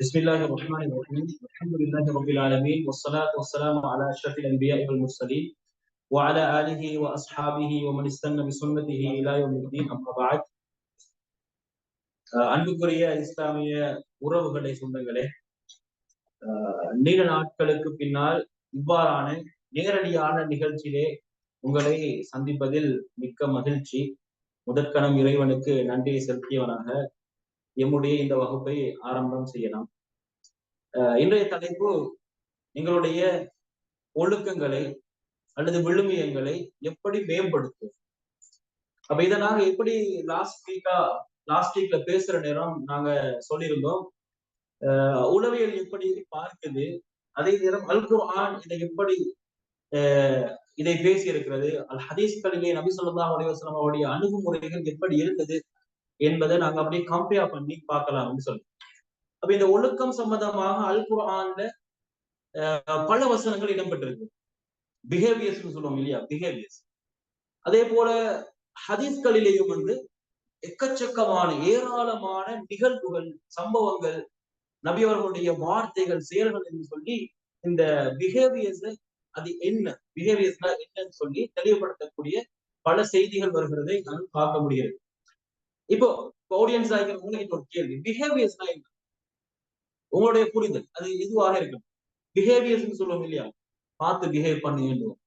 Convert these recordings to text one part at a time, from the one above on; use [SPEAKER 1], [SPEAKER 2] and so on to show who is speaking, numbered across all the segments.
[SPEAKER 1] بسم الله الرحمن الرحيم الحمد لله رب العالمين والصلاة والسلام على أشرف الأنبياء والمرسلين وعلى آله وأصحابه ومن استنى بسنته إلى يوم الدين أما بعد அஹ் அன்புக்குரிய இஸ்லாமிய உறவுகளை சொந்தங்களே அஹ் நீண்ட நாட்களுக்கு பின்னால் இவ்வாறான நேரடியான நிகழ்ச்சியிலே உங்களை சந்திப்பதில் மிக்க மகிழ்ச்சி முதற்கணம் இறைவனுக்கு நன்றியை செலுத்தியவனாக எம்முடைய இந்த வகுப்பை ஆரம்பம் செய்யலாம். இன்றைய தலைப்பு எங்களுடைய ஒழுக்கங்களை அல்லது விழுமியங்களை எப்படி மேம்படுத்தும் அப்ப இதை நாங்க எப்படி லாஸ்ட் வீக்கா லாஸ்ட் வீக்ல பேசுற நேரம் நாங்க சொல்லியிருந்தோம். உளவியல் எப்படி பார்க்குது அதே நேரம் அல் குர்ஆன் இதை எப்படி அஹ் இதை பேசி இருக்கிறது அல் ஹதீஸ்களிலே நபி சொல்லா அலைவாஸ்லாம் அவருடைய அணுகுமுறைகள் எப்படி இருந்தது என்பதை நாங்க அப்படியே கம்பேர் பண்ணி பார்க்கலாம்னு சொல்லி அப்ப இந்த ஒழுக்கம் சம்பந்தமாக அல் குரான்ல பல வசனங்கள் இடம்பெற்றிருக்கு. பிஹேவியர்ஸ் சொல்லுவோம் இல்லையா? பிஹேவியர்ஸ் அதே போல ஹதீஸ்களிலேயும் வந்து எக்கச்சக்கமான ஏராளமான நிகழ்வுகள் சம்பவங்கள் நபி அவர்களுடைய வார்த்தைகள் செயல்கள் என்று சொல்லி இந்த பிஹேவியர்ஸ் அது என்ன? பிஹேவியர்ஸ்னா என்னன்னு சொல்லி தெளிவுபடுத்தக்கூடிய பல செய்திகள் வருகிறதை நான் பார்க்க முடிகிறது. இப்போ ஆடியன்ஸ் ஆகிற உங்களுக்கு ஒரு கேள்வி. பிஹேவியர்ஸ்னா என்ன? உங்களுடைய புரிதல். அது எதுவாக இருக்கும் பிஹேவியர்ஸ் சொல்லுவோம் இல்லையா? பார்த்து பிஹேவ் பண்ணி வேண்டும்.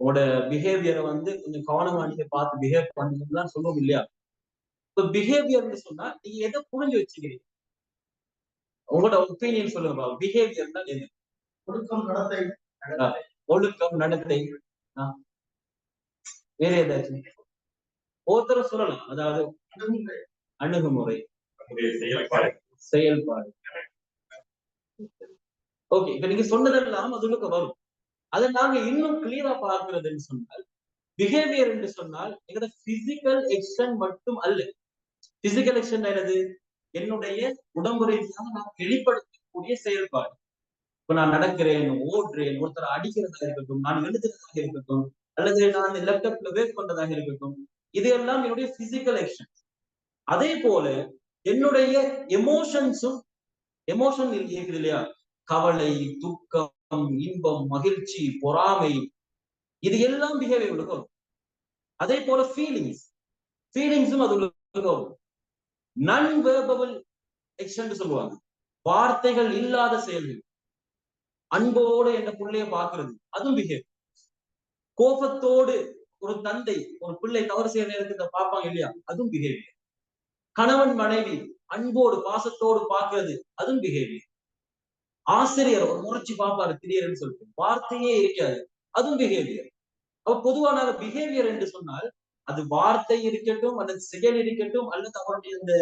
[SPEAKER 1] உங்களோட பிஹேவியரை வந்து கொஞ்சம் கவனமா நீங்க பார்த்து பிஹேவ் பண்ணுங்கன்னு சொல்லுவோம் இல்லையா? இப்போ பிஹேவியர்னு சொன்னா நீங்க எதை புரிஞ்சு வச்சுக்கிறீங்க? உங்களோட ஒப்பீனியன் சொல்லுங்க பிஹேவியர்னா என்ன?
[SPEAKER 2] ஒழுக்கம் நடத்தை.
[SPEAKER 1] ஒழுக்கம் நடத்தை. வேற ஏதாச்சும்? ஒருத்தர சொல்லலாம் அதாவது
[SPEAKER 2] அணுகுமுறை. செயல்பாடு.
[SPEAKER 1] செயல்பாடு. ஓகே இப்ப நீங்க சொன்னதெல்லாம் அதுக்கு வரும். அதை நாங்க இன்னும் கிளியரா பார்க்கிறதுன்னு சொன்னால் பிஹேவியர் என்று சொன்னால் எங்களோட பிசிக்கல் எக்ஷன் மட்டும் அல்ல. பிசிக்கல் எக்ஷன் என்னது? என்னுடைய உடம்பு ரீதியாக நான் வெளிப்படுத்தக்கூடிய செயல்பாடு. இப்ப நான் நடக்கிறேன் ஓடுறேன் ஒருத்தர் அடிக்கிறதா இருக்கட்டும் நான் எழுதுறதாக இருக்கட்டும் அல்லது நான் லேப்டாப்ல வேக் பண்றதாக இருக்கட்டும் இதெல்லாம் என்னுடைய பிசிக்கல் ஆக்ஷன் அதே போல என்னுடைய எமோஷன்ஸும் எமோஷன் இருக்குது இல்லையா? கவலை துக்கம் இன்பம் மகிழ்ச்சி பொறாமை இது எல்லாம் பிஹேவியர் வரும் அதே போல ஃபீலிங்ஸ் ஃபீலிங்ஸும் அது வரும் நன் வேர்பபிள் எக்ஷன் சொல்லுவாங்க. வார்த்தைகள் இல்லாத செயல்கள். அன்போடு என்ற பிள்ளைய பாக்குறது அதுவும் பிஹேவியர் கோபத்தோடு ஒரு தந்தை ஒரு பிள்ளை தவறு செய்ய நேரத்துக்கு பார்ப்பாங்க இல்லையா? அதுவும் பிஹேவியர் கணவன் மனைவி அன்போடு பாசத்தோடு பார்க்கிறது அதுவும் பிஹேவியர் ஆசிரியர் ஒரு முறைச்சு பார்ப்பாரு திடீர்னு சொல்லிட்டு. வார்த்தையே இருக்காது அதுவும் பிஹேவியர் அப்ப பொதுவான பிஹேவியர் என்று சொன்னால் அது வார்த்தை இருக்கட்டும் அல்லது செயல் இருக்கட்டும் அல்லது அவருடைய இந்த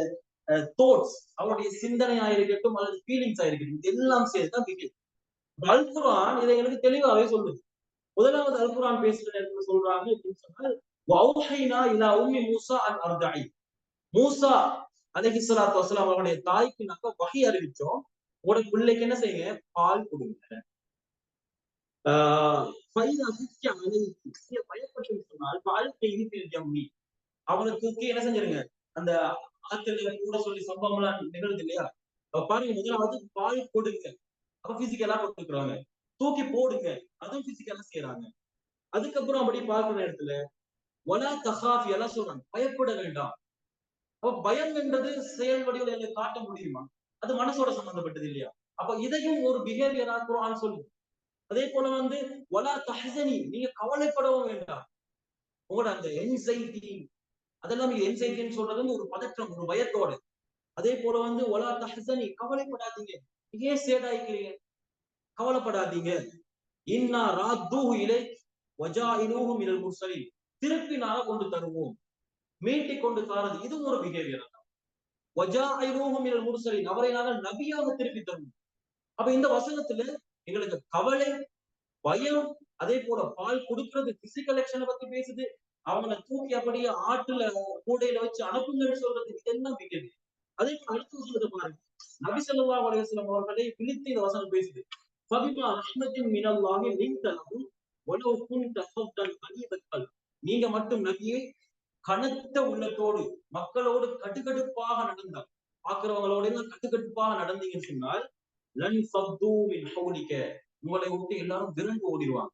[SPEAKER 1] தோட்ஸ் அவருடைய சிந்தனையா இருக்கட்டும் அல்லது ஃபீலிங்ஸா இருக்கட்டும் இது எல்லாம் சேர்த்துதான் பிஹேவியர் அல்குரான் இதை எனக்கு தெளிவாகவே சொல்லுது. முதலாவது அல்குரான் பேசுற நேரத்துல சொல்றாங்க அப்படின்னு சொன்னால் வௌஹைனா இலா உம்மி மூசா அன் அர்தாயி மூசா அலஹி சலாத்து வசலாம் அவருடைய தாய்க்கு நாங்க வகை அறிவிச்சோம். உங்களோட பிள்ளைக்கு என்ன செய்யுங்க? பால் கொடுங்க. பயப்பட்டு சொன்னால் பால் செய்தி அவனை தூக்கி என்ன செஞ்சிருங்க? அந்த ஆத்துல கூட சொல்லி சம்பவம் எல்லாம் நிகழ்ந்து இல்லையா? பாருங்க முதலாவது பால் கொடுங்க. அப்ப பிசிக்கலா கொடுக்குறாங்க தூக்கி போடுங்க. அதுவும் பிசிக்கலா செய்யறாங்க அதுக்கப்புறம் அப்படி பார்க்கிற இடத்துல வலா தஹாஃபி எல்லாம் சொல்றாங்க. பயப்பட வேண்டாம். அப்ப பயம் என்றது செயல் வடிவில் எங்க காட்ட முடியுமா? அது மனசோட சம்பந்தப்பட்டது இல்லையா? அப்ப இதையும் ஒரு பிஹேவியரா குரான் சொல்லுது. அதே போல வந்து ஒலா தஹசனி நீங்க கவலைப்படவும் வேண்டாம். உங்களோட அந்த என்சைட்டி அதெல்லாம் என்சைட்டின்னு சொல்றது வந்து ஒரு பதற்றம் ஒரு பயத்தோட. அதே போல வந்து ஒலா தஹசனி கவலைப்படாதீங்க. ஏன் சேடாய்க்கிறீங்க கவலைப்படாதீங்க. இன்னா ராத்தூஹு இலை வஜாயிலூஹு மினல் முர்சலின். திருப்பி நாங்க கொண்டு தருவோம். மீட்டி கொண்டு தாரது. இது ஒரு பிஹேவியர் தான். வஜாயிலூஹு மினல் முர்சலின். அவரை நாங்கள் நபியாக திருப்பி தருவோம். அப்ப இந்த வசனத்துல எங்களுக்கு கவலை பயம் அதே போல பால் கொடுக்கறது பிசிக்கல் ஆக்ஷனை பத்தி பேசுது. அவங்கள தூக்கி அப்படியே ஆட்டுல கூடையில வச்சு அனுப்புங்கன்னு சொல்றது இதெல்லாம் பிஹேவியர் அதே போல அடுத்து சொல்றது பாருங்க. நபி ஸல்லல்லாஹு அலைஹி அவர்களை விழித்து இந்த வசனம் பேசுது. ஃபபிமா ரஹ்மத்தின் மினல்லாஹி லின்தலஹு வலவ் குன்த ஃபத்தன் நீங்க மட்டும் நபியே கனத்த உள்ளத்தோடு மக்களோடு கடுகடுப்பாக நடந்தார் பாக்குறவங்களோட எல்லாம் கட்டுக்கட்டுப்பாக நடந்தீங்கன்னு சொன்னால் லன் சப்து மின் ஹவுலிக்க உங்களை விட்டு எல்லாரும் விரண்டு ஓடிடுவாங்க.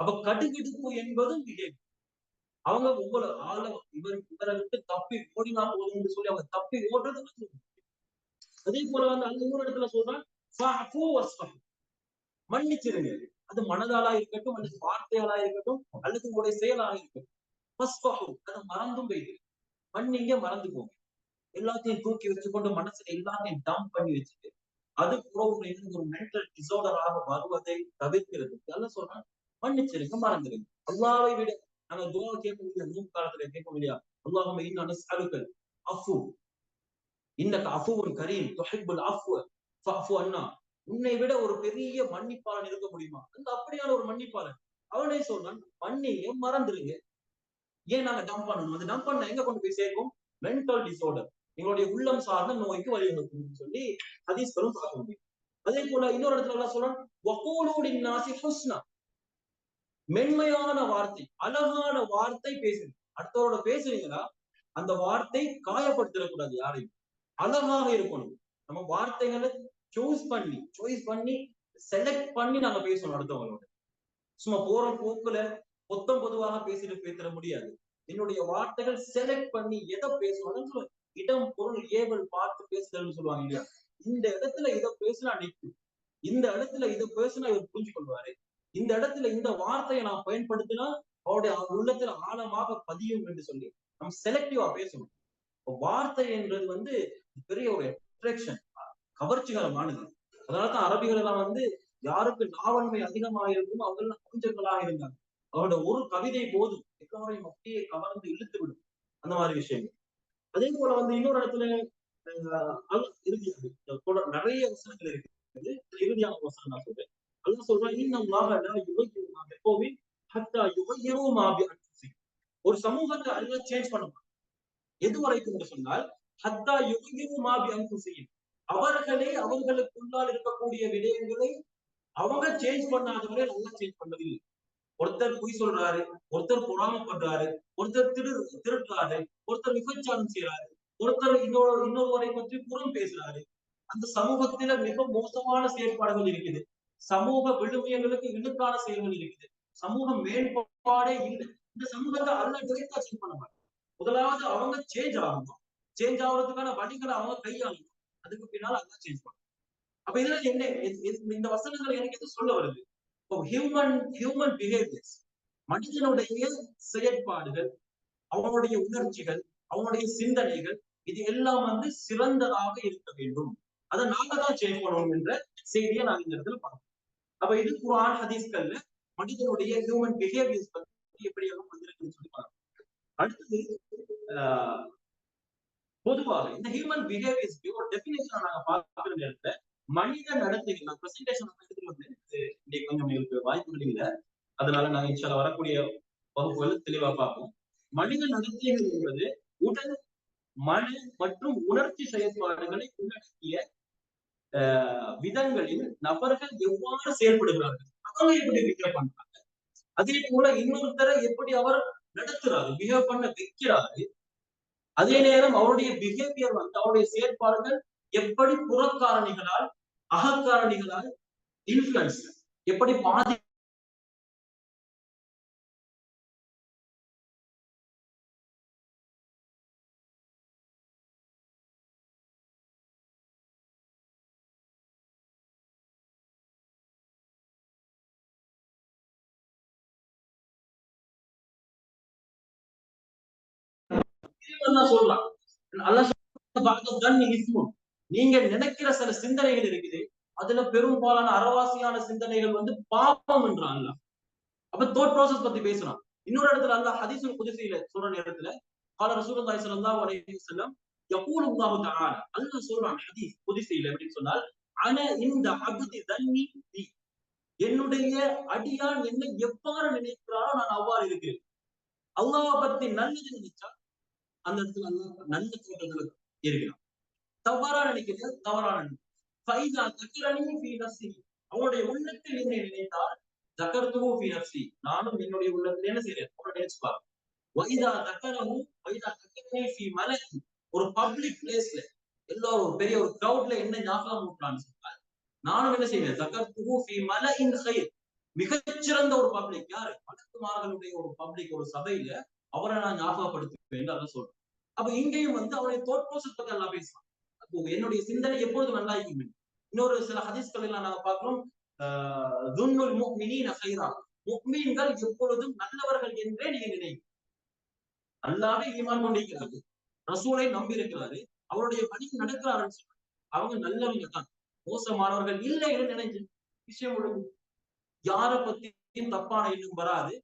[SPEAKER 1] அப்ப கட்டுக்கட்டுப்பு என்பதும் பிஹேவியர் அவங்க ஒவ்வொரு ஆள இவர் இவரை விட்டு தப்பி ஓடினா போதும்னு சொல்லி அவங்க தப்பி ஓடுறது அதே போல வந்து அந்த இன்னொரு இடத்துல சொல்றான் மன்னிச்சிருங்க. அது மனதாலா இருக்கட்டும் அல்லது வார்த்தையாலா இருக்கட்டும் அல்லது உங்களுடைய செயலாக இருக்கட்டும். அதை மறந்தும் போயிடு மண்ணிங்க மறந்து போங்க எல்லாத்தையும் தூக்கி வச்சுக்கொண்டு மனசுல எல்லாத்தையும் டம்ப் பண்ணி வச்சுட்டு அது உறவுல ஒரு மென்டல் டிசார்டராக வருவதை தவிர்க்கிறது. அல்ல சொல்றாங்க மன்னிச்சிருங்க மறந்துருங்க. அல்லாவை விட நாங்க துவா கேட்க முடியாது நூல் காலத்துல கேட்க முடியாது அல்லாஹும் இன்னும் அனஸ்அலுக்கல் அஃபு. இன்னக்கு அஃபுவுன் கரீம் துஹிப்புல் அஃபு அஃபு அண்ணா உன்னை விட ஒரு பெரிய மன்னிப்பாளன் இருக்க முடியுமா? அந்த அப்படியான ஒரு மன்னிப்பாளன். அவனே சொல்றான்? மன்னிங்க மறந்துருங்க. ஏன் நாங்க டம்ப் பண்ணணும்? அந்த டம்ப் பண்ண எங்க கொண்டு போய் சேர்க்கும்? மென்டல் டிசார்டர் எங்களுடைய உள்ளம் சார்ந்த நோய்க்கு வழிவகுக்கும் சொல்லி ஹதீஸ்களும் பார்க்க முடியும். அதே போல இன்னொரு இடத்துல எல்லாம் சொல்றான் வகூலூடின் நாசி ஹுஸ்னா. மென்மையான வார்த்தை அழகான வார்த்தை பேசுங்க அடுத்தவரோட பேசுறீங்களா அந்த வார்த்தை காயப்படுத்திடக்கூடாது யாரையும். அழகாக இருக்கணும். நம்ம வார்த்தைகளை சூஸ் பண்ணி சாய்ஸ் பண்ணி செலக்ட் பண்ணி நாங்க பேசணும் அடுத்தவங்களோட. சும்மா போற போக்குல பொத்தம் பொதுவாக பேசிட்டு பேசிட முடியாது. என்னுடைய வார்த்தைகள் செலக்ட் பண்ணி எதை பேசணும் சொல்லுவேன் இடம் பொருள் ஏவல் பார்த்து பேசுதல்னு சொல்லுவாங்க இல்லையா? இந்த இடத்துல இதை பேசினா நிற்கும் இந்த இடத்துல இதை பேசினா இவர் புரிஞ்சு கொள்வாரு இந்த இடத்துல இந்த வார்த்தையை நான் பயன்படுத்தினா அவருடைய உள்ளத்துல ஆழமாக பதியும் என்று சொல்லி நம்ம செலக்டிவா பேசணும். வார்த்தை என்றது வந்து பெரிய ஒரு அட்ராக்ஷன் கவர்ச்சிகரமானது. அதனாலதான் அரபிகள் எல்லாம் வந்து யாருக்கு நாவன்மை அதிகமாக இருக்கும் அவங்க எல்லாம் கொஞ்சங்களாக இருந்தாங்க. அவரோட ஒரு கவிதை போதும். எல்லோரையும் அப்படியே கவர்ந்து இழுத்து விடும் அந்த மாதிரி விஷயங்கள். அதே போல வந்து இன்னொரு இடத்துல இறுதியாக நிறைய வசனங்கள் இருக்குது. இறுதியான வசனம் நான் சொல்றேன். அல்ல சொல்றேன் இன்னும் எப்பவுமே ஹத்தா யுகையிரு ஒரு சமூகத்தை அல்லாஹ் சேஞ்ச் பண்ணுவாங்க எது வரைக்கும் சொன்னால் ஹத்தா யுகையிரு மாபி அன்ஃபுசிஹிம். அவர்களே அவர்களுக்குள்ளால் இருக்கக்கூடிய விடயங்களை அவங்க சேஞ்ச் பண்ணாதவரை நல்லா சேஞ்ச் பண்ணதில்லை ஒருத்தர் பொய் சொல்றாரு ஒருத்தர் பொறாம பண்றாரு ஒருத்தர் திரு திருடுறாரு ஒருத்தர் விபச்சாரம் செய்யறாரு ஒருத்தர் இன்னொரு இன்னொருவரை பற்றி புறம் பேசுறாரு. அந்த சமூகத்தில மிக மோசமான செயற்பாடுகள் இருக்குது. சமூக விழுமியங்களுக்கு இழுக்கான செயல்கள் இருக்குது. சமூக மேம்பாடே இல்லை. இந்த சமூகத்தை அல்ல டிரெக்டா சேஞ்ச் பண்ண மாட்டாங்க. முதலாவது அவங்க சேஞ்ச் ஆகணும். சேஞ்ச் ஆகுறதுக்கான வழிகளை அவங்க கையாளணும். அதுக்கு பின்னால அதான் சேஞ்ச் பண்ணும். அப்ப இதுல என்ன இந்த வசனங்கள் எனக்கு எது சொல்ல வருது? இப்போ ஹியூமன் ஹியூமன் பிஹேவியர்ஸ் மனிதனுடைய செயற்பாடுகள் அவனுடைய உணர்ச்சிகள் அவனுடைய சிந்தனைகள் இது எல்லாம் வந்து சிறந்ததாக இருக்க வேண்டும். அதை நாங்க தான் சேஞ்ச் பண்ணணும் என்ற செய்தியை நான் இந்த இடத்துல பார்க்கணும் அப்ப இது குரான் ஹதீஸ்கள்ல மனிதனுடைய ஹியூமன் பிஹேவியர்ஸ் பத்தி எப்படி எல்லாம் வந்திருக்குன்னு சொல்லி பார்க்கணும் அடுத்தது ஆஹ், பொதுவாக இந்த ஹியூமன் பிஹேவியர்ஸ்க்கு ஒரு டெபினேஷன் நாங்க பாக்குற நேரத்துல மனித நடத்தைகள் நான் பிரசன்டேஷன் வந்து இன்னைக்கு கொஞ்சம் எங்களுக்கு வாய்ப்புகள் இல்லை அதனால நாங்க இன்ஷால்ல வரக்கூடிய வகுப்புகள் தெளிவா பார்ப்போம். மனித நடத்தைகள் என்பது உடல் மன மற்றும் உணர்ச்சி செயல்பாடுகளை உள்ளடக்கிய ஆஹ், விதங்களில் நபர்கள் எவ்வாறு செயல்படுகிறார்கள்? அவங்க எப்படி பிஹேவ் பண்றாங்க? அதே போல இன்னொருத்தரை எப்படி அவர் நடத்துறாரு பிஹேவ் பண்ண வைக்கிறாரு அதே நேரம் அவருடைய பிஹேவியர் வந்து அவருடைய செயற்பாடுகள் எப்படி புறக்காரணிகளால் அகக்காரணிகளால் இன்ஃபுளுன்ஸ் எப்படி பாதி அல்லா சொல்றான். அல்லா நீங்க நினைக்கிற சில சிந்தனைகள் இருக்குது. அதுல பெரும்பாலான அறவாசியான சிந்தனைகள் வந்து பாவம் என்றான் அல்ல அப்ப தோட் ப்ராசஸ் பத்தி பேசுறான் இன்னொரு இடத்துல அல்ல ஹதீசுல் குதிசையில சொல்ற நேரத்துல கால ரசூலுல்லாஹி ஸல்லல்லாஹு அலைஹி வஸல்லம் யகூலு அல்லாஹு தஆலா. அல்லாஹ் சொல்றான் ஹதீஸ் குதிசையில அப்படின்னு சொன்னால் அன இந்த அகுதி தன்னி பி. என்னுடைய அடியான் என்ன எவ்வாறு நினைக்கிறாரோ நான் அவ்வாறு இருக்கிறேன். அல்லாஹ் பத்தி நல்லது நினைச்சா அந்த இடத்துல அல்லாஹ் நல்ல தோட்டத்துல இருக்கிறான். தவறா நினைக்கிறது தவறான ஃபைதா தக்கரணி ஃபீ நஃப்ஸி. அவனுடைய உள்ளத்தில் என்னை நினைத்தால் தக்கர்த்துவோ ஃபீ நஃப்ஸி. நானும் என்னுடைய உள்ளத்துல என்ன செய்றேன் அவனை நினைச்சு வைதா தக்கரவும் வைதா தக்கரணி ஃபி மலகி. ஒரு பப்ளிக் பிளேஸ்ல எல்லாரும் ஒரு பெரிய ஒரு கிரௌட்ல என்ன ஞாபகம் ஊட்டுறான்னு சொன்னால் நானும் என்ன செய்வேன்? தக்கர் துஹூஃபி மலஇன் ஹைர் மிகச்சிறந்த ஒரு பப்ளிக் யாரு? மலக்குமார்களுடைய ஒரு பப்ளிக் ஒரு சபையில அவரை நான் ஞாபகப்படுத்துவேன் அதை சொல்றேன். அப்ப இங்கேயும் வந்து அவனை பத்தி எல்லாம் பேசுவான் அப்போ என்னுடைய சிந்தனை எப்பொழுது நல்லா இருக்கும் இன்னொரு சில ஹதீஸ்கள் எல்லாம் நாங்க பார்க்கிறோம் துன்னுல் முக்மினீன ஹைரா முக்மீன்கள் எப்பொழுதும் நல்லவர்கள் என்றே நீங்க நினைவு நல்லாவே ஈமான் கொண்டிருக்கிறார்கள் ரசூலை நம்பி இருக்கிறாரு அவருடைய பணி நடக்கிறாருன்னு சொல்றாங்க. அவங்க நல்லவங்க தான். மோசமானவர்கள் இல்லை என்று நினைச்சு விஷயம் ஒழுங்கு. யாரை பத்தியும் தப்பான எண்ணம் வராது.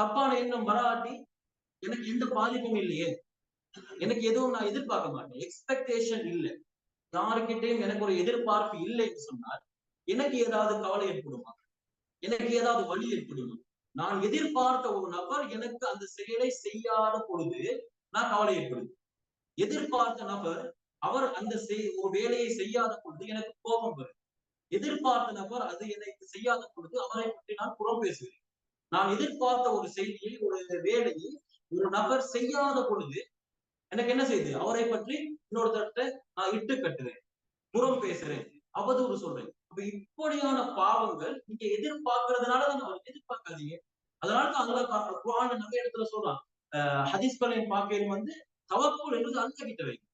[SPEAKER 1] தப்பான எண்ணம் வராட்டி எனக்கு எந்த பாதிப்பும் இல்லையே. எனக்கு எதுவும் நான் எதிர்பார்க்க மாட்டேன். எக்ஸ்பெக்டேஷன் இல்லை. யாருக்கிட்டையும் எனக்கு ஒரு எதிர்பார்ப்பு இல்லைன்னு சொன்னால் எனக்கு ஏதாவது கவலை ஏற்படுமா? எனக்கு ஏதாவது வழி ஏற்படுமா? நான் எதிர்பார்த்த ஒரு நபர் எனக்கு அந்த செயலை செய்யாத பொழுது நான் கவலை ஏற்படுது எதிர்பார்த்த நபர் அவர் அந்த ஒரு வேலையை செய்யாத பொழுது எனக்கு கோபம் வரும். எதிர்பார்த்த நபர் அது எனக்கு செய்யாத பொழுது அவரை பற்றி நான் புறம் பேசுகிறேன் நான் எதிர்பார்த்த ஒரு செய்தியை ஒரு வேலையை ஒரு நபர் செய்யாத பொழுது எனக்கு என்ன செய்யுது அவரை பற்றி இன்னொருத்தர்கிட்ட நான் இட்டு கட்டுறேன் புறம் பேசுறேன் அவதூறு சொல்றேன் அப்ப இப்படியான பாவங்கள் நீங்க எதிர்பார்க்கறதுனால தான் அவர் எதிர்பார்க்காதீங்க. அதனாலதான் அல்லா குரான் நிறைய இடத்துல சொல்றான். ஹதீஸ்களையும் பார்க்கையும் வந்து தவக்குள் என்பது அல்ல கிட்ட வைக்கும்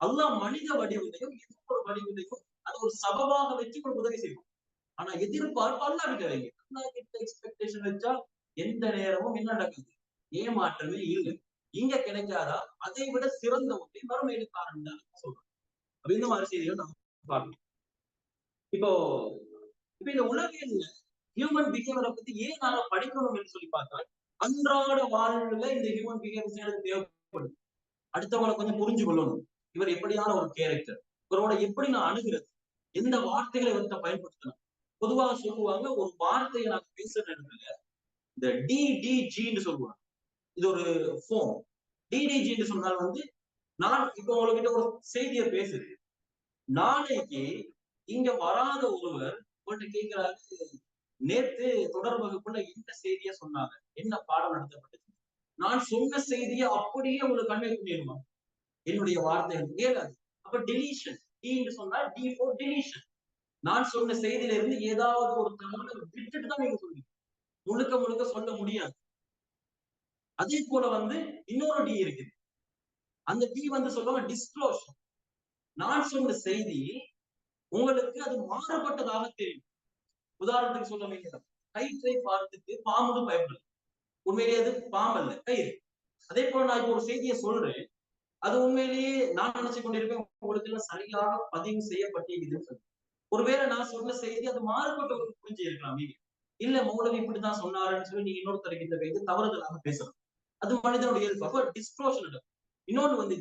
[SPEAKER 1] அல்லாஹ் மனித வடிவிலையும் எதிர்ப்பு ஒரு வடிவிலையும் அது ஒரு சபவாக வச்சு ஒரு உதவி செய்வோம் ஆனா எதிர்பார்ப்பு அல்லா கிட்ட வைங்க. கிட்ட எக்ஸ்பெக்டேஷன் வச்சா எந்த நேரமும் என்ன நடக்குது. ஏமாற்றமே இல்லை. இங்க கிடைக்காதா? அதை விட சிறந்த ஒன்றை மறுமையில காரணம் சொல்றோம் அப்ப இந்த மாதிரி செய்திகள் நம்ம பார்க்கணும் இப்போ இப்ப இந்த உலகியல்ல ஹியூமன் பிஹேவியரை பத்தி ஏன் நாங்க படிக்கணும் என்று சொல்லி பார்த்தா அன்றாட வாழ்வுல இந்த ஹியூமன் பிஹேவியர் எனக்கு தேவைப்படுது. அடுத்தவங்களை கொஞ்சம் புரிஞ்சு கொள்ளணும். இவர் எப்படியான ஒரு கேரக்டர் இவரோட எப்படி நான் அணுகிறது? எந்த வார்த்தைகளை இவர்கிட்ட பயன்படுத்தணும்? பொதுவாக சொல்லுவாங்க ஒரு வார்த்தையை நாங்க பேசுற இடத்துல இந்த டிடிஜின்னு சொல்லுவாங்க. இது ஒரு ஃபோன் டிடிஜின்னு சொன்னால் வந்து நான் இப்ப உங்ககிட்ட ஒரு செய்தியை பேசுது நாளைக்கு இங்க வராத ஒருவர் உங்கள்கிட்ட கேட்கிறாரு நேத்து தொடர் வகுப்புல என்ன செய்திய சொன்னாங்க. என்ன பாடம் நடத்தப்பட்டது? நான் சொன்ன செய்தியை அப்படியே உங்களுக்கு கண்மை பண்ணிடுவாங்க என்னுடைய வார்த்தைகள் கேட்காது அப்ப டெலிஷன் டின்னு சொன்னா டி ஃபோர் டெலிஷன் நான் சொன்ன செய்தியில இருந்து ஏதாவது ஒரு தகவலை விட்டுட்டு தான் நீங்க சொல்லுவீங்க முழுக்க முழுக்க சொல்ல முடியாது. அதே போல வந்து இன்னொரு டி இருக்குது அந்த டி வந்து சொல்லுவாங்க டிஸ்க்ளோஷன் நான் சொன்ன செய்தி உங்களுக்கு அது மாறுபட்டதாக தெரியும். உதாரணத்துக்கு சொல்ல வேண்டியது கயிற்றை பார்த்துட்டு பாம்பு பயப்படுது உண்மையிலேயே அது பாம்பு அல்ல கயிறு. அதே போல நான் இப்போ ஒரு செய்தியை சொல்றேன். அது உண்மையிலேயே நான் நினைச்சு கொண்டிருப்பேன் உங்களுக்கு எல்லாம் சரியாக பதிவு செய்யப்பட்டிருக்குதுன்னு சொல்லி ஒருவேளை நான் சொன்ன செய்தி அது மாறுபட்ட ஒரு புரிஞ்சு இருக்கலாம் இல்ல மௌலவி இப்படிதான் சொன்னாருன்னு சொல்லி நீங்க இன்னொருத்தருக்கு இந்த வைத்து தவறுதலாக பேசலாம் அது மனிதனுடைய இயல்பு அப்ப நடக்கும் இன்னொன்று வந்து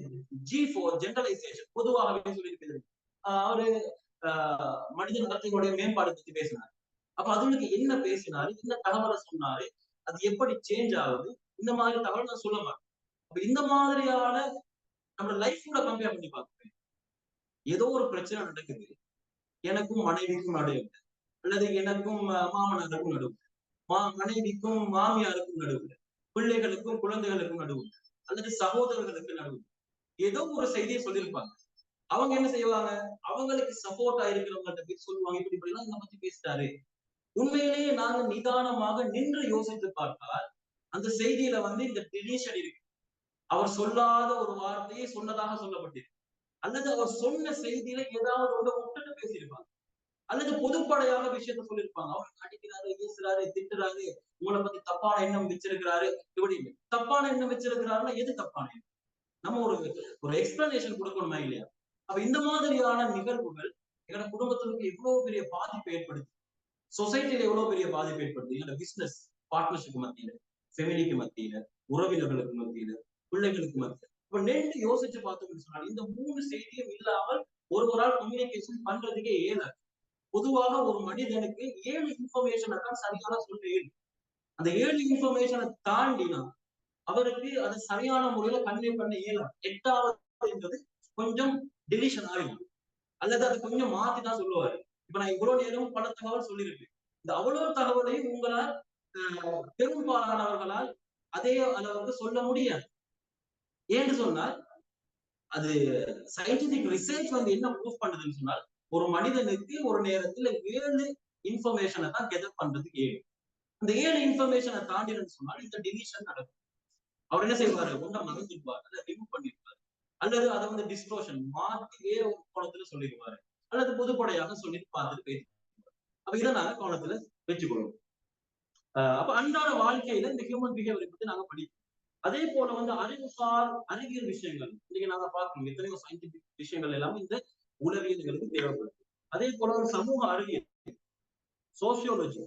[SPEAKER 1] ஜி ஃபோர் ஜென்ரலைசேஷன் பொதுவாகவே சொல்லியிருக்கிறது. அவரு மனித நடத்தைகளுடைய மேம்பாடு பத்தி பேசினார். அப்ப அதுகளுக்கு என்ன பேசினாரு? என்ன தகவலை சொன்னாரு? அது எப்படி சேஞ்ச் ஆகுது? இந்த மாதிரி தகவல் நான் சொல்ல மாட்டேன். அப்ப இந்த மாதிரியான நம்ம லைஃப் கூட கம்பேர் பண்ணி பார்க்குறேன் ஏதோ ஒரு பிரச்சனை நடக்குது. எனக்கும் மனைவிக்கும் நடுவு. அல்லது எனக்கும் மாமனாருக்கும் நடுவு. மா மனைவிக்கும் மாமியாருக்கும் நடுவு. பிள்ளைகளுக்கும் குழந்தைகளுக்கும் நடுவு. அல்லது சகோதரர்களுக்கு நடுவு. ஏதோ ஒரு செய்தியை சொல்லியிருப்பாங்க. அவங்க என்ன செய்வாங்க? அவங்களுக்கு சப்போர்ட்டா இருக்கிறவங்கள்ட்ட போய் சொல்லுவாங்க. இப்படி இப்படி எல்லாம் இதை பத்தி பேசிட்டாரு. உண்மையிலேயே நாங்க நிதானமாக நின்று யோசித்து பார்த்தால் அந்த செய்தியில வந்து இந்த டெலிஷன் இருக்கு. அவர் சொல்லாத ஒரு வார்த்தையை சொன்னதாக சொல்லப்பட்டிருக்கு. அல்லது அவர் சொன்ன செய்தியில ஏதாவது ஒன்று விட்டுட்டு பேசியிருப்பாங்க. அல்லது பொதுப்படையாக விஷயத்த சொல்லியிருப்பாங்க. அவர் அடிக்கிறாரு ஈசுறாரு திட்டுறாரு உங்களை பத்தி தப்பான எண்ணம் வச்சிருக்கிறாரு இப்படி தப்பான எண்ணம் வச்சிருக்கிறாருன்னா எது தப்பான எண்ணம்? நம்ம ஒரு ஒரு எக்ஸ்பிளனேஷன் கொடுக்கணுமா இல்லையா? அப்ப இந்த மாதிரியான நிகழ்வுகள் எங்களோட குடும்பத்திற்கு எவ்வளவு பெரிய பாதிப்பு ஏற்படுது சொசைட்டில எவ்வளவு பெரிய பாதிப்பு ஏற்படுது எங்களோட பிசினஸ் பார்ட்னர்ஷிப் மத்தியில ஃபெமிலிக்கு மத்தியில உறவினர்களுக்கு மத்தியில பிள்ளைகளுக்கு மத்தியில. இப்ப நேற்று யோசிச்சு பார்த்தோம்னு சொன்னால் இந்த மூணு செய்தியும் இல்லாமல் ஒருவரால் கம்யூனிகேஷன் பண்றதுக்கே இயலாது பொதுவாக ஒரு மனிதனுக்கு ஏழு இன்ஃபர்மேஷனை தான் சரியான சொல்ல இயலும் அந்த ஏழு இன்ஃபர்மேஷனை தாண்டினா அவருக்கு அது சரியான முறையில கன்வே பண்ண இயலாம் எட்டாவது என்பது கொஞ்சம் டெலிஷன் ஆகும் அல்லது அது கொஞ்சம் மாத்தி தான் சொல்லுவாரு. இப்ப நான் இவ்வளவு நேரம் பல தகவல் சொல்லியிருக்கேன். இந்த அவ்வளவு தகவலையும் உங்களால் பெரும்பாலானவர்களால் அதே அளவுக்கு சொல்ல முடியாது. ஏன்னு சொன்னால் அது சயின்டிபிக் ரிசர்ச் வந்து என்ன ப்ரூவ் பண்ணுதுன்னு சொன்னால் ஒரு மனிதனுக்கு ஒரு நேரத்துல ஏழு இன்ஃபர்மேஷனை தான் கெதர் பண்றதுக்கு ஏழு. அந்த ஏழு இன்ஃபர்மேஷனை தாண்டினு சொன்னால் இந்த டிவிஷன் நடக்கும். அவர் என்ன செய்வாரு? ஒன்றை மறந்துடுவார் அல்லது ரிமூவ் பண்ணிருப்பாரு அல்லது அதை வந்து டிஸ்ட்ரோஷன் மாற்றி வேற ஒரு கோணத்துல சொல்லிடுவாரு. அல்லது பொதுப்படையாக சொல்லி பார்த்துட்டு போயிருப்பாரு அப்ப இதை நாங்க கோணத்துல வச்சுக்கொள்வோம். அப்ப அன்றாட வாழ்க்கையில இந்த ஹியூமன் பிஹேவியரை பத்தி நாங்க படிப்போம். அதே போல வந்து அறிவுசார் அறிவியல் விஷயங்கள். இன்னைக்கு நாங்க பார்க்கணும். எத்தனையோ சயின்டிபிக் விஷயங்கள் எல்லாமே இந்த உளவியல்களுக்கு தேவைப்படுது. அதே போல ஒரு சமூக அறிவியல் சோசியோலஜி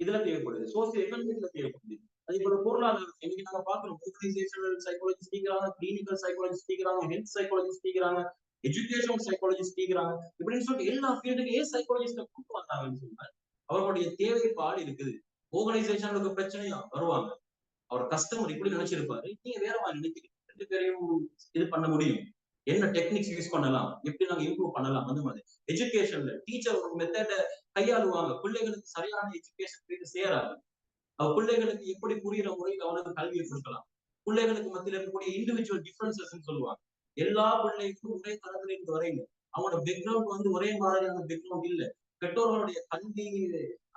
[SPEAKER 1] இதுல தேவைப்படுது. சோசியோ எக்கனாமிக்ல தேவைப்படுது. அதே போல பொருளாதாரம் இன்னைக்கு நாங்க பாக்குறோம் ஆர்கனைசேஷனல் சைக்காலஜி ஸ்பீக்கிறாங்க கிளினிக்கல் சைக்காலஜி ஸ்பீக்கிறாங்க ஹெல்த் சைக்காலஜி ஸ்பீக்கிறாங்க எஜுகேஷன் சைக்காலஜி ஸ்பீக்கிறாங்க இப்படின்னு சொல்லிட்டு எல்லா ஃபீல்டுக்கு ஏன் சைக்காலஜிஸ்ட கூட்டு வந்தாங்கன்னு சொன்னா அவர்களுடைய தேவைப்பாடு இருக்குது. ஆர்கனைசேஷனுக்கு பிரச்சனையா வருவாங்க. அவர் கஸ்டமர் இப்படி நினைச்சிருப்பாரு. நீங்க வேற மாதிரி நினைக்கிறீங்க. ரெண்டு பேரையும் இது பண்ண முடியும். என்ன டெக்னிக்ஸ் யூஸ் பண்ணலாம்? எப்படி நாங்க இம்ப்ரூவ் பண்ணலாம்? அந்த மாதிரி. எஜுகேஷன்ல டீச்சர் ஒரு மெத்தட கையாளுவாங்க. பிள்ளைகளுக்கு சரியான எஜுகேஷன் சேராது. அவர் பிள்ளைகளுக்கு எப்படி புரியுற முறையில் அவனுக்கு கல்வியை கொடுக்கலாம். பிள்ளைகளுக்கு மத்தியில் இருக்கக்கூடிய இண்டிவிஜுவல் டிஃபரன்சஸ் சொல்லுவாங்க. எல்லா பிள்ளைகளுக்கும் ஒரே தரத்துல இருந்து வரையில அவனோட பேக்ரவுண்ட் வந்து ஒரே மாதிரியான பேக்ரவுண்ட் இல்ல. பெற்றோர்களுடைய கல்வி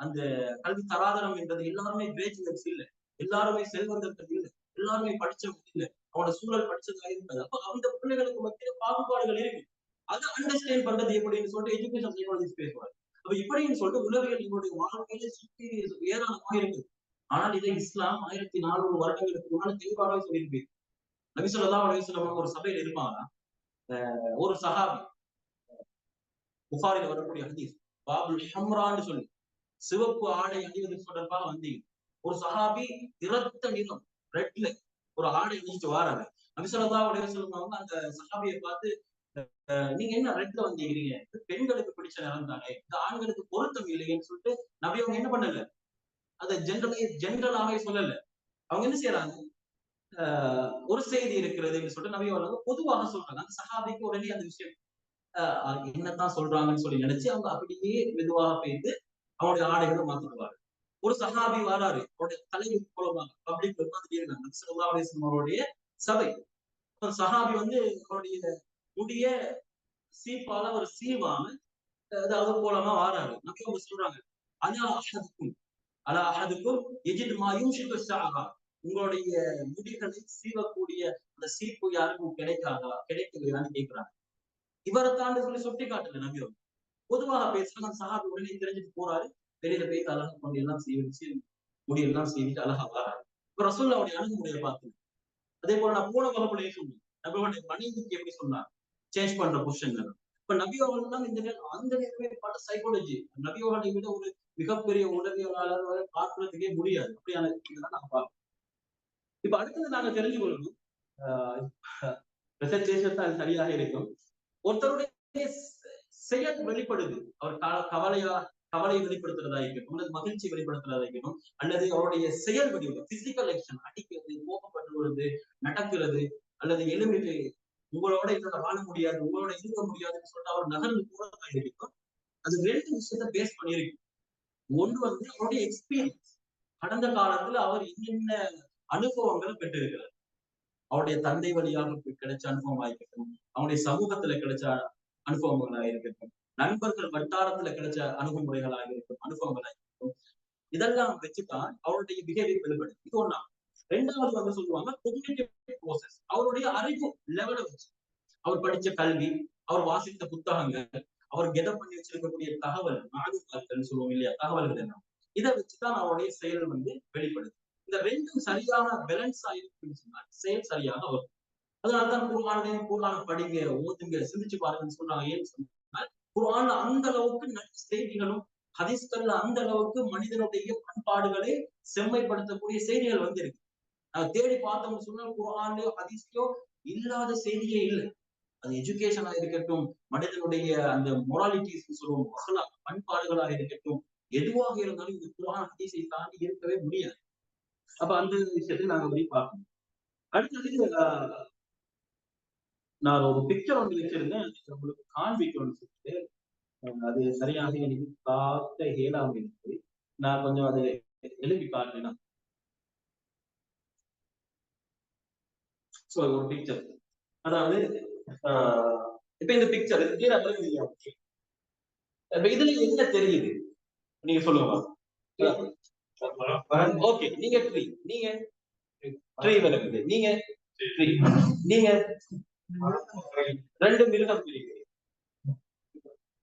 [SPEAKER 1] அந்த கல்வி தராதரம் என்றது எல்லாருமே கிராஜுவேட்ஸ் இல்ல. எல்லாருமே செல்வந்தர்கள் இல்ல. எல்லாருமே படிச்சவங்க இல்லை. அவனோட சூழல் படிச்சதா இருக்காது. அப்ப அந்த பிள்ளைகளுக்கு மத்தியில பாகுபாடுகள் இருக்கு. அதை அண்டர்ஸ்டாண்ட் பண்றது எப்படின்னு சொல்லிட்டு எஜுகேஷன் சைக்காலஜிஸ்ட் பேசுவார். அப்ப இப்படின்னு சொல்லிட்டு உளவியல் இவருடைய வாழ்க்கையில சுற்றி ஏராளமாக இருக்குது ஆனால் இதை இஸ்லாம் ஆயிரத்தி நானூறு வருடங்களுக்கு முன்னாடி தெளிவாகவே சொல்லியிருக்கு. நபிசல்லா சொல்லலாம் ஒரு சபையில் இருப்பாங்க ஒரு சஹாபி. புகாரில் வரக்கூடிய ஹதீஸ். பாபுல் ஹம்ரான்னு சொல்லி. சிவப்பு ஆடை அணிவது தொடர்பாக வந்தீங்க. ஒரு சஹாபி இரத்த நிறம் ரெட்ல ஒரு ஆடை அணிஞ்சிட்டு வாராங்க. நபிசல்லா அலுவலம் அவங்க அந்த சஹாபியை பார்த்து நீங்க என்ன ரெட்ல வந்தீங்க பெண்களுக்கு பிடிச்ச நிறம் தானே இந்த ஆண்களுக்கு பொருத்தம் இல்லையேன்னு சொல்லிட்டு நபி அவங்க என்ன பண்ணல? அதை ஜென்ரலே ஜென்ரலாவே சொல்லல. அவங்க என்ன செய்யறாங்க ஒரு செய்தி இருக்கிறதுன்னு சொல்லிட்டு நபி அவங்க பொதுவாக சொல்றாங்க. அந்த சஹாபிக்கு உடனே அந்த விஷயம் என்னத்தான் சொல்றாங்கன்னு சொல்லி நினைச்சு அவங்க அப்படியே மெதுவாக போயிட்டு அவனுடைய ஆடைகளை மாத்திடுவாரு ஒரு சஹாபி வராரு. அவருடைய தலைமை மூலமாக பப்ளிக் உட்காந்துட்டே இருக்காங்க சல்லா அலிஸ்லாம் அவருடைய சபை. ஒரு சஹாபி வந்து அவருடைய முடிய சீப்பால ஒரு சீவாம அதாவது மூலமா வாராரு. நம்ம அவங்க சொல்றாங்க அலா அஹதுக்கும் அலா அஹதுக்கும் எஜித் மாயும் ஷிபு உங்களுடைய முடிகளை சீவக்கூடிய அந்த சீப்பு யாருக்கும் கிடைக்காதா? கிடைக்கலையான்னு கேட்கிறாங்க இவரை தாண்டி சொல்லி சுட்டி காட்டுல நபி பொதுவாக பேசுறாங்க சஹாபி உடனே தெரிஞ்சுட்டு போறாரு. வெளியில போய் அழகா கொண்டு எல்லாம் சீவிச்சு முடியெல்லாம் சீவிட்டு அழகா வராரு. இப்ப ரசூல் அவருடைய அணுகுமுறையை பார்த்து அதே போல நான் போன வகுப்புலயே சொன்னேன். நபியோடைய மனைவிக்கு எப்படி சொன்னார் சேஞ்ச் பண்ற பொசிஷன் இப்ப நபி அவர்கள் இந்த நேரம் அந்த நேரமே பல சைக்காலஜி நபி அவர்களை விட ஒரு மிகப்பெரிய உதவியாளர் பார்க்கறதுக்கே முடியாது. அப்படியான இதெல்லாம் நாங்க பார்க்கணும் இப்ப அடுத்தது நாங்க தெரிஞ்சு கொள்ளணும் ரிசர்ச்சேஷன் அது சரியாக இருக்கும். ஒருத்தருடைய செயல் வெளிப்படுது. அவர் கவலையா கவலை வெளிப்படுத்துறதா இருக்கட்டும் அல்லது மகிழ்ச்சி வெளிப்படுத்துறதா இருக்கட்டும் அல்லது அவருடைய செயல் வடிவம் பிசிக்கல் ஆக்ஷன் அடிக்கிறது கோபப்பட்டுவது நடக்கிறது அல்லது எழுமிட்டு உங்களோட இதோட வாழ முடியாது உங்களோட இருக்க முடியாதுன்னு சொல்லிட்டு அவர் நகர்ந்து போறதா இருக்கும் அது ரெண்டு விஷயத்த பேஸ் பண்ணியிருக்கு. ஒன்று வந்து அவருடைய எக்ஸ்பீரியன்ஸ் கடந்த காலத்துல அவர் என்னென்ன அனுபவங்களை பெற்றிருக்கிறார். அவருடைய தந்தை வழியாக கிடைச்ச அனுபவம் இருக்கட்டும் அவனுடைய சமூகத்துல கிடைச்ச அனுபவங்களாக இருக்கட்டும். நண்பர்கள் வட்டாரத்துல கிடைச்ச அணுகுமுறைகளாக இருக்கும் அனுபவங்களாக இருக்கும் இதெல்லாம் வச்சுதான் அவருடைய பிஹேவியர் வெளிப்படும் இது ஒண்ணா. ரெண்டாவது வந்து சொல்லுவாங்க ப்ரோசஸ் அவருடைய அறிவு லெவலை வச்சு. அவர் படிச்ச கல்வி அவர் வாசித்த புத்தகங்கள் அவர் கெத பண்ணி வச்சிருக்கக்கூடிய தகவல் நாடுகாக்கள் சொல்லுவோம் இல்லையா தகவல்கள் என்ன? இதை வச்சுதான் அவருடைய செயல் வந்து வெளிப்படுது. இந்த ரெண்டும் சரியான பேலன்ஸ் ஆயிருக்குன்னு சொன்னா செயல் சரியாக வரும். அதனாலதான் குருவானையும் குருவான படிங்க ஓதுங்க சிந்திச்சு பாருங்கன்னு சொன்னாங்க ஏன்னு சொன்னா குரான்ல அந்த அளவுக்கு நல்ல செய்திகளும் ஹதீஸ்கள்ல அந்த அளவுக்கு மனிதனுடைய பண்பாடுகளை செம்மைப்படுத்தக்கூடிய செய்திகள் வந்து இருக்கு தேடி பார்த்தோம்னு சொன்னா குரான்லயோ ஹதீஸ்லயோ இல்லாத செய்தியே இல்லை. அது எஜுகேஷனா இருக்கட்டும் மனிதனுடைய அந்த மொராலிட்டிஸ் சொல்லுவோம் மகளா பண்பாடுகளா இருக்கட்டும் எதுவாக இருந்தாலும் இந்த குரான் ஹதீஸை தாண்டி இருக்கவே முடியாது. அப்ப அந்த விஷயத்தை நாங்க போய் பார்க்கணும் அடுத்தது நான் ஒரு பிக்சர் ஒன்று வச்சிருந்தேன். உங்களுக்கு காண்பிக்கணும்னு சொல்லிட்டு அது சரியாக எனக்கு பார்த்த ஏழாம் இருக்கு நான் கொஞ்சம் அதை எழுப்பி காட்டுறேன் ஸோ ஒரு பிக்சர் அதாவது இப்ப இந்த பிக்சர் இது இப்ப இதுல என்ன தெரியுது? நீங்க சொல்லுங்க. ஓகே நீங்க ட்ரீ நீங்க ட்ரீ விளங்குது நீங்க ட்ரீ நீங்க ரெண்டு மிருகம் தெரியுது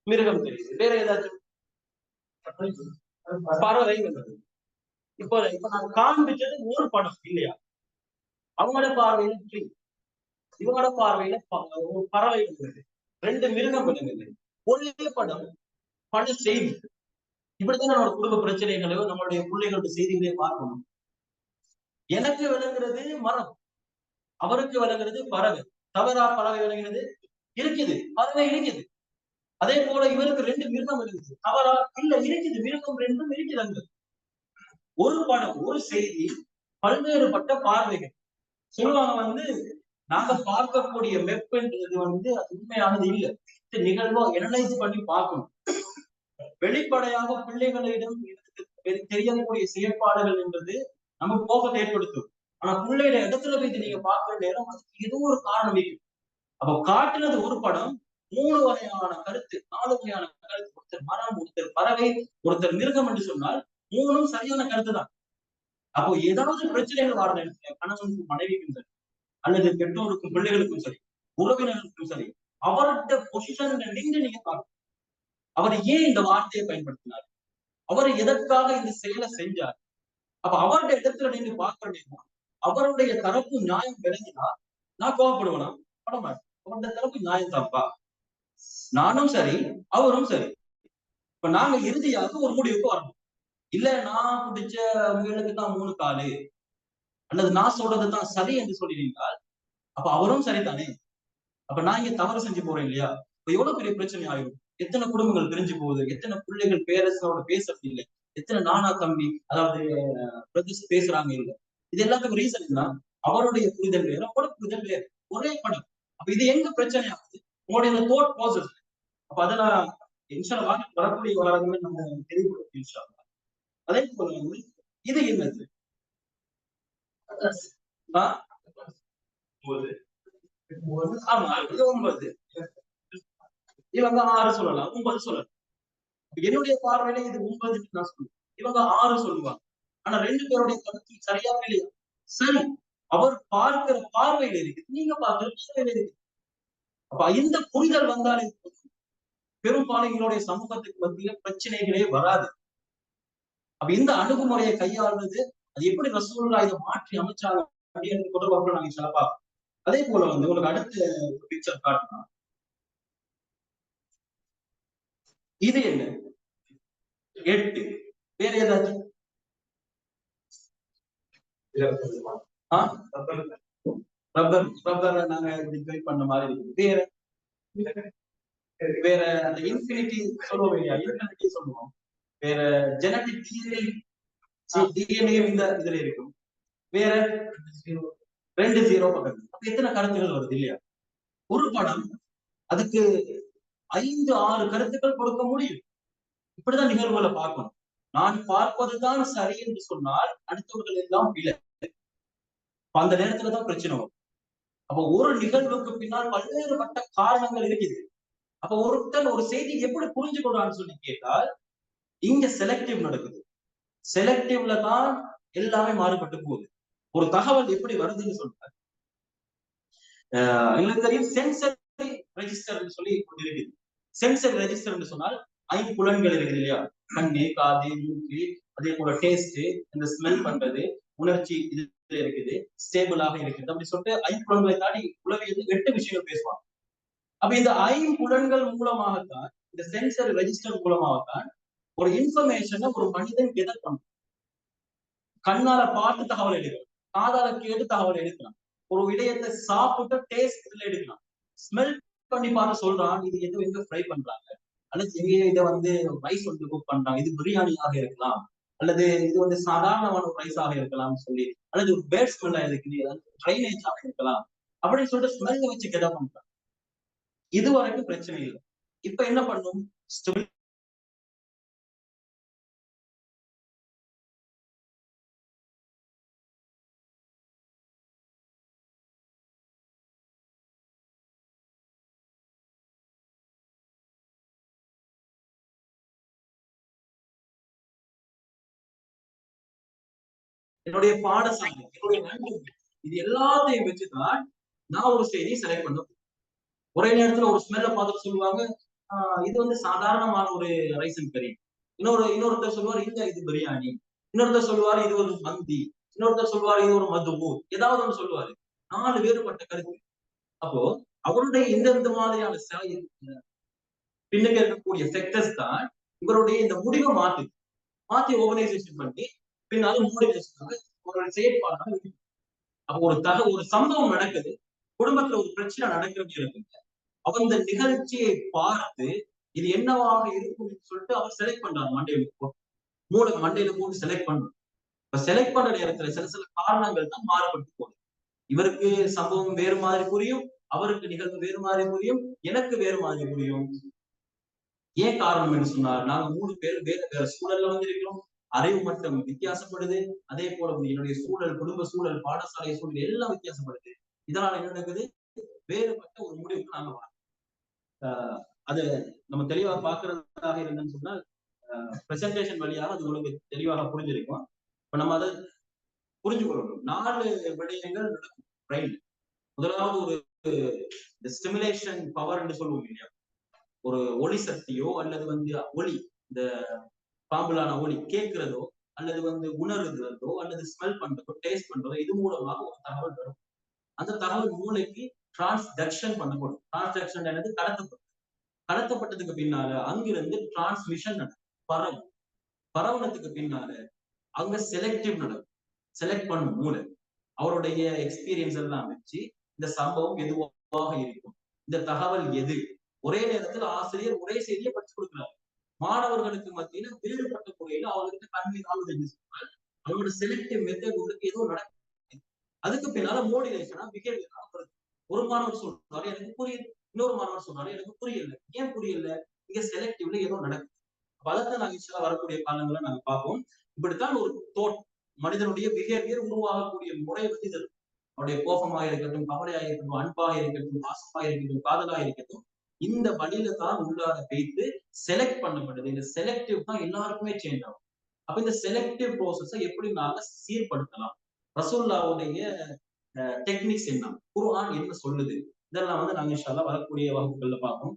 [SPEAKER 1] மிருகம் தெரியுது வேற ஏதாச்சும்? பறவை இப்போ இப்ப நான் காண்பிச்சது ஒரு படம் இல்லையா? அவங்களோட பார்வையில ட்ரீ இவங்களோட பார்வையில ஒரு பறவை இருந்தது ரெண்டு மிருகம் இருந்தது ஒரே படம் பல செய்தி. இப்படித்தான் நம்மளோட குடும்ப பிரச்சனைகளையோ நம்மளுடைய பிள்ளைகளோட செய்திகளையோ பார்க்கணும். எனக்கு விளங்குறது மரம். அவருக்கு விளங்குறது பறவை. தவறா பறவை விளங்கினது இருக்குது பறவை இருக்குது அதே போல இவருக்கு ரெண்டு மிருகம் இருக்குது. தவறா இல்ல இருக்குது மிருகம் ரெண்டும் இருக்குது அங்க ஒரு படம் ஒரு செய்தி பல்வேறுபட்ட பார்வைகள். சொல்லுவாங்க வந்து நாங்க பார்க்கக்கூடிய வெப்பன்றது வந்து அது உண்மையானது இல்ல. இது நிகழ்வா எனலைஸ் பண்ணி பார்க்கணும். வெளிப்படையாக பிள்ளைகளிடம் எனக்கு தெரியக்கூடிய செயற்பாடுகள் என்பது நமக்கு கோபத்தை ஏற்படுத்தும். ஆனா பிள்ளைகள இடத்துல போய் நீங்க பாக்குற நேரம் அதுக்கு ஏதோ ஒரு காரணம் இருக்கு அப்ப காட்டுனது ஒரு படம் மூணு வகையான கருத்து நாலு வகையான கருத்து. ஒருத்தர் மரம் ஒருத்தர் பறவை ஒருத்தர் மிருகம் என்று சொன்னால் மூணும் சரியான கருத்து தான் அப்போ ஏதாவது பிரச்சனைகள் வர நேரத்துல கணவனுக்கும் மனைவிக்கும் சரி அல்லது பெற்றோருக்கும் பிள்ளைகளுக்கும் சரி உறவினர்களுக்கும் சரி அவர்கிட்ட பொசிஷன்ல நின்று நீங்க பார்க்கணும். அவர் ஏன் இந்த வார்த்தையை பயன்படுத்தினார்? அவர் எதற்காக இந்த செயலை செஞ்சார்? அப்ப அவருடைய இடத்துல நின்று பார்க்க அவருடைய தரப்பு நியாயம் விளங்கினா நான் கோவப்படுவேனா? அவருடைய தரப்பு நியாயம் தப்பா நானும் சரி அவரும் சரி. இப்ப நாங்க இறுதியாக ஒரு முடிவுக்கு வரணும். இல்ல நான் பிடிச்ச முயலுக்கு தான் மூணு காலு. அல்லது நான் சொல்றது தான் சரி என்று சொல்லினீங்கள் அப்ப அவரும் சரிதானே? அப்ப நான் இங்க தவறு செஞ்சு போறேன் இல்லையா? இப்ப எவ்வளவு பெரிய பிரச்சனை ஆயிரும்? எத்தனை குடும்பங்கள் பிரிஞ்சு போகுது? எத்தனை பிள்ளைகள் பேரரசோட பேசுறது இல்லை? எத்தனை நானா தம்பி அதாவது பிரதர்ஸ் பேசுறாங்க இல்ல? இது எல்லாத்துக்கும் ரீசன் என்ன அவருடைய புரிதல் வேறு அவரோட புரிதல் வேறு. ஒரே படம் அப்ப இது எங்க பிரச்சனை ஆகுது? உங்களுடைய இந்த தோட் ப்ராசஸ் அப்ப அதெல்லாம் இன்ஷா வரக்கூடிய வாரங்கள் நம்ம தெளிவுபடுத்தி இன்ஷா அதே போல வந்து இது என்னது? ஆமா இது ஒன்பது. இவங்க ஆறு சொல்லலாம். ஒன்பது சொல்லலாம். என்னுடைய பார்வையில இது ஒன்பதுன்னு நான் சொல்லுவேன் இவங்க ஆறு சொல்லுவாங்க. ஆனா ரெண்டு பேருடைய கருத்து சரியா இல்லையா சரி அவர் பார்க்கிற பார்வையில இருக்கு. நீங்க பார்க்கிற பார்வையில இருக்கு. அப்ப இந்த புரிதல் வந்தாலே போதும். பெரும்பாலும் சமூகத்துக்கு மத்தியில பிரச்சனைகளே வராது. அப்ப இந்த அணுகுமுறையை கையாளுறது அது எப்படி ரசூல்லா இதை மாற்றி அமைச்சாங்க அப்படின்னு தொடர்பாக நாங்க சிலப்பா அதே போல வந்து உங்களுக்கு அடுத்த பிக்சர் காட்டணும் இது என்ன? எட்டு. வேற ஏதாச்சும்? ரப்பர் ரப்பர் நாங்க இப்படி பண்ண மாதிரி வேற? வேற அந்த இன்ஃபினிட்டி சொல்லுவோம் இல்லையா? இன்ஃபினிட்டி சொல்லுவோம். வேற ஜெனடிக் டிஎன்ஏ டிஎன்ஏ இந்த இதுல இருக்கும். வேற ரெண்டு ஜீரோ பக்கத்து அப்ப எத்தனை கருத்துகள் வருது இல்லையா? ஒரு படம் அதுக்கு ஐந்து ஆறு கருத்துக்கள் கொடுக்க முடியும். இப்படிதான் நிகழ்வுகளை பார்க்கணும். நான் பார்ப்பதுதான் சரி என்று சொன்னால் அடுத்தவர்கள் எல்லாம் பிழை அந்த நேரத்துலதான் பிரச்சனை வரும். அப்ப ஒரு நிகழ்வுக்கு பின்னால் பல்வேறுபட்ட காரணங்கள் இருக்குது. அப்ப ஒருத்தன் ஒரு செய்தி எப்படி புரிஞ்சுக்கொள்றான்னு சொல்லி கேட்டால் இங்க செலக்டிவ் நடக்குது. செலக்டிவ்ல தான் எல்லாமே மாறுபட்டு போகுது. ஒரு தகவல் எப்படி வருதுன்னு சொல்றாரு எங்களுக்கு தெரியும் சென்சர் ரெஜிஸ்டர் சொல்லி இருக்குது. சென்சர் ரெஜிஸ்டர் சொன்னால் ஐம்புலன்கள் இருக்குது இல்லையா? கண்ணு காது மூக்கு அதே போல டேஸ்ட் இந்த ஸ்மெல் பண்றது உணர்ச்சி இது இருக்குது ஸ்டேபிளாக இருக்குது. அப்படி சொல்லிட்டு ஐம்புலன்களை தாண்டி உளவியல் எட்டு விஷயங்கள் பேசுவாங்க. அப்ப இந்த ஐம்புலன்கள் மூலமாகத்தான் இந்த சென்சர் ரெஜிஸ்டர் மூலமாகத்தான் ஒரு இன்ஃபர்மேஷனை ஒரு மனிதன் கெதர் பண்ணும் கண்ணால பார்த்து தகவல் எடுக்கலாம். காதால கேட்டு தகவல் எடுக்கலாம். ஒரு விடயத்தை சாப்பிட்டு டேஸ்ட் இதுல எடுக்கலாம். ஸ்மெல் பண்ணி பார்த்து சொல்றான் இது எது எங்க ஃப்ரை பண்றாங்க? அல்லது எங்கேயோ இதை வந்து ரைஸ் வந்து குக் பண்றாங்க. இது பிரியாணியாக இருக்கலாம். அல்லது இது வந்து சாதாரணமான ரைஸாக இருக்கலாம் சொல்லி அல்லது ஒரு பேட் ஸ்மெல்லா இருக்குது ட்ரைனேஜாக இருக்கலாம். அப்படின்னு சொல்லிட்டு ஸ்மெல்ல வச்சு கெதா பண்றாங்க. இது வரைக்கும் பிரச்சனை இல்லை. இப்ப என்ன பண்ணும்? என்னுடைய பாடசாலை என்னுடைய நண்பர்கள் இது எல்லாத்தையும் வச்சுதான் நான் ஒரு செய்தியை செலக்ட் பண்ண போறேன். ஒரே நேரத்துல ஒரு ஸ்மெல்ல பார்த்துட்டு சொல்லுவாங்க ஆஹ் இது வந்து சாதாரணமான ஒரு ரைஸ் அண்ட் கறி இன்னொரு இன்னொருத்தர் சொல்லுவார் இல்ல இது பிரியாணி இன்னொருத்தர் சொல்லுவார் இது ஒரு மந்தி. இன்னொருத்தர் சொல்லுவார் இது ஒரு மதுபூ. ஏதாவது ஒன்று சொல்லுவாரு. நாலு வேறுபட்ட கருத்து. அப்போ அவருடைய இந்த இந்த மாதிரியான ச- பின்னுக்கு இருக்கக்கூடிய செக்டர்ஸ் தான் இவருடைய இந்த முடிவை மாத்து மாத்தி ஓர்கனைசேஷன் பண்ணி பின்னாலும் மோடிவேஷன் ஒரு செயற்பாடாக அப்ப அப்போ ஒரு தக ஒரு சம்பவம் நடக்குது. குடும்பத்துல ஒரு பிரச்சனை நடக்கிறது இருக்குங்க அவன் இந்த நிகழ்ச்சியை பார்த்து இது என்னவாக இருக்கும் சொல்லிட்டு அவர் செலக்ட் பண்றாரு மண்டையில போ- மூளை மண்டையில போட்டு செலக்ட் பண்ணும் இப்ப செலக்ட் பண்ற நேரத்துல சில சில காரணங்கள் தான் மாறுபட்டு போகுது. இவருக்கு சம்பவம் வேறு மாதிரி புரியும். அவருக்கு நிகழ்வு வேறு மாதிரி புரியும். எனக்கு வேறு மாதிரி புரியும். ஏன் காரணம் என்று சொன்னார்? நாங்க மூணு பேர் வேற வேற சூழல்ல வந்திருக்கிறோம். அறிவு மட்டம் வித்தியாசப்படுது. அதே போல என்னுடைய சூழல் குடும்ப சூழல் பாடசாலை சூழல் எல்லாம் வித்தியாசப்படுது. இதனால என்ன நடக்குது? வேறுபட்ட ஒரு முடிவுக்கு நாங்க வரோம். ஆஹ் அது நம்ம தெளிவா பாக்குறதாக இருந்தேன்னு சொன்னால் பிரசன்டேஷன் வழியாக அது உங்களுக்கு தெளிவாக புரிஞ்சிருக்கும். இப்ப நம்ம அதை புரிஞ்சு கொள்ளணும் நாலு விடயங்கள் நடக்கும். பிரெயின் முதலாவது ஒரு இந்த ஸ்டிமுலேஷன் பவர் என்று சொல்லுவோம் இல்லையா? ஒரு ஒளி சக்தியோ அல்லது வந்து ஒளி இந்த பாம்புலான ஒளி கேட்கிறதோ அல்லது வந்து உணர்கிறதோ அல்லது ஸ்மெல் பண்றதோ டேஸ்ட் பண்றதோ இது மூலமாக ஒரு தகவல் வரும். அந்த தகவல் மூளைக்கு டிரான்ஸ்டக்ஷன் பண்ணப்படும். டிரான்ஸ்டக்ஷன் என்னது கடத்தப்படும் கடத்தப்பட்டதுக்கு பின்னால அங்கிருந்து டிரான்ஸ்மிஷன் நடக்கும். பரவும். பரவனத்துக்கு பின்னால அங்க செலக்டிவ் நடக்கும். செலக்ட் பண்ணும் மூளை. அவருடைய எக்ஸ்பீரியன்ஸ் எல்லாம் வச்சு இந்த சம்பவம் எதுவாக இருக்கும்? இந்த தகவல் எது? ஒரே நேரத்தில் ஆசிரியர் ஒரே செய்தியை படிச்சு கொடுக்கிறார். மாணவர்களுக்கு மத்தியில வேறுபட்ட முறையில அவர்களுக்கு கல்வி நாலேஜ் அவங்களோட செலக்டிவ் மெத்தட் உங்களுக்கு ஏதோ நடக்குது. அதுக்கு பின்னால மோடிவேஷனா பிஹேவியர் வருது. ஒரு மாணவர் சொல்றாரு எனக்கு புரியல இன்னொரு மாணவர் சொல்றாரு எனக்கு புரியல. ஏன் புரியல? இங்க செலக்டிவ்ல ஏதோ நடக்குது. அப்ப அதைத்தான் நாங்க வரக்கூடிய காலங்களை நாங்க பார்ப்போம். இப்படித்தான் ஒரு தோட் மனிதனுடைய பிஹேவியர் உருவாகக்கூடிய முறை வந்து இது அவருடைய கோபமாக இருக்கட்டும் கவலையாக இருக்கட்டும் அன்பாக இருக்கட்டும் பாசமாக இருக்கட்டும் காதலாக இருக்கட்டும் இந்த வழியில தான் உள்ளார வைத்து செலக்ட் பண்ணப்படுது. இந்த செலக்டிவ் தான் எல்லாருக்குமே சேஞ்ச் ஆகும். அப்ப இந்த செலக்டிவ் ப்ராசஸ எப்படி நாங்க சீர்படுத்தலாம்? ரசோல்லாவுடைய டெக்னிக்ஸ் என்ன? குர்ஆன் என்ன சொல்லுது? இதெல்லாம் வந்து நாங்க இன்ஷால்லா வரக்கூடிய வகுப்புகள்ல பார்ப்போம்.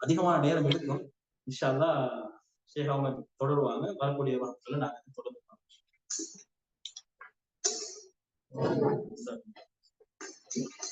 [SPEAKER 1] அதிகமான நேரம் எடுக்கும். இன்ஷால்லா ஷேக் அவங்க தொடருவாங்க. வரக்கூடிய வகுப்புகளை நாங்க தொடர்ந்து பார்ப்போம். you.